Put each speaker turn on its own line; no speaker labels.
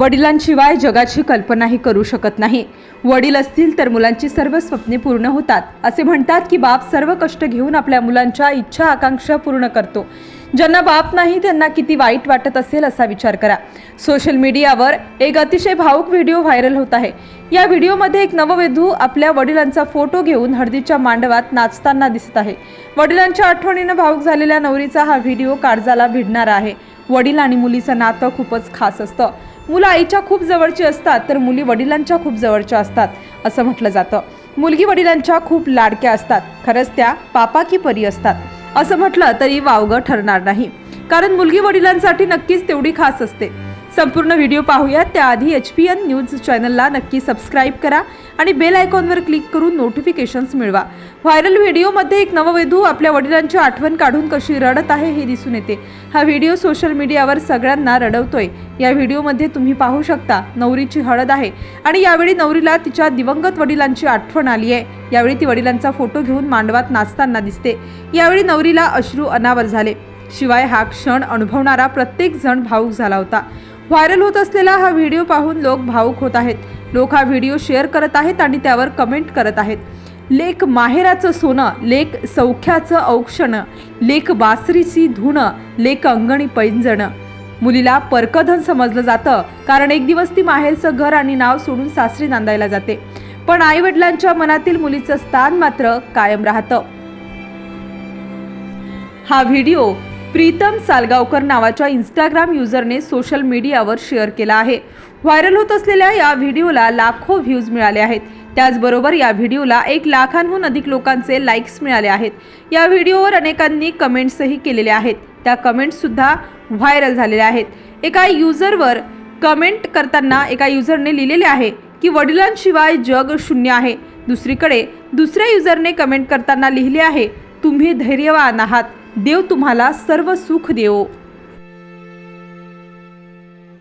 वडिलांशिवाय जगाची कल्पनाही करू शकत नाही. वडील असतील तर मुलांची सर्व स्वप्ने पूर्ण होतात. असे म्हणतात की बाप सर्व कष्ट घेऊन आपल्या मुलांच्या इच्छा आकांक्षा पूर्ण करतो. ज्यांना बाप नाही त्यांना किती वाईट वाटत असेल असा विचार करा. सोशल मीडियावर एक अतिशय भावूक व्हिडिओ व्हायरल होत आहे. या व्हिडिओमध्ये एक नववधू आपल्या वडिलांचा फोटो घेऊन हळदीच्या मांडवात नाचताना दिसत आहे. वडिलांच्या आठवणीनं भावूक झालेल्या नवरीचा हा व्हिडिओ काळजाला भिडणारा आहे. वडील आणि मुलीचं नातं खूपच खास असतं. मुलं आईच्या खूप जवळची असतात तर मुली वडिलांच्या खूप जवळच्या असतात असं म्हटलं जातं. मुलगी वडिलांच्या खूप लाडक्या असतात खरंच त्या पापा की परी असतात असं म्हटलं तरी वावगं ठरणार नाही. कारण मुलगी वडिलांसाठी नक्कीच तेवढी खास असते. संपूर्ण व्हिडिओ पाहूयात त्याआधी एच पी एन न्यूज चॅनलला नक्की सबस्क्राईब करा आणि बेल आयकॉनवर क्लिक करून नोटिफिकेशन्स मिळवा. व्हायरल व्हिडिओमध्ये एक नववधू आपल्या वडिलांची आठवण काढून कशी रडत आहे हे दिसून येते. हा व्हिडिओ सोशल मीडियावर सगळ्यांना रडवतोय. या व्हिडिओमध्ये तुम्ही पाहू शकता नवरीची हळद आहे आणि यावेळी नवरीला तिच्या दिवंगत वडिलांची आठवण आली आहे यावेळी ती वडिलांचा फोटो घेऊन मांडवात नाचताना दिसते. यावेळी नवरीला अश्रू अनावर झाले. शिवाय हा क्षण अनुभवणारा प्रत्येक जण भाऊक झाला होता. व्हायरल होत असलेला हा व्हिडिओ पाहून लोक भावुक होत आहेत. लोक हा व्हिडिओ शेअर करत आहेत आणि त्यावर कमेंट करत आहेत. लेख माहेराचं सोनं लेख सौख्याचं औक्षणं लेख बासरीची धुणं लेख अंगणी पैंजणं. मुलीला परकधन समजलं जातं कारण एक दिवस ती माहेरचं घर आणि नाव सोडून सासरी नांदायला जाते. पण आई वडिलांच्या मनातील मुलीचं स्थान मात्र कायम राहतं. हा व्हिडिओ प्रीतम सालगावकर नावाच्या इंस्टाग्राम युजरने सोशल मीडियावर शेअर केला आहे. व्हायरल होत असलेल्या या व्हिडिओला लाखो व्ह्यूज मिळाले आहेत. त्याचबरोबर या व्हिडिओला एक लाखांहून अधिक लोकांचे लाईक्स मिळाले आहेत. या व्हिडिओवर अनेकांनी कमेंट्सही केलेल्या आहेत. त्या कमेंट्ससुद्धा व्हायरल झालेल्या आहेत. एका युजरवर कमेंट करताना एका युजरने लिहिलेले आहे की वडिलांशिवाय जग शून्य आहे. दुसरीकडे दुसऱ्या युजरने कमेंट करताना लिहिले आहे तुम्ही धैर्यवान आहात. देव तुम्हाला सर्व सुख देवो.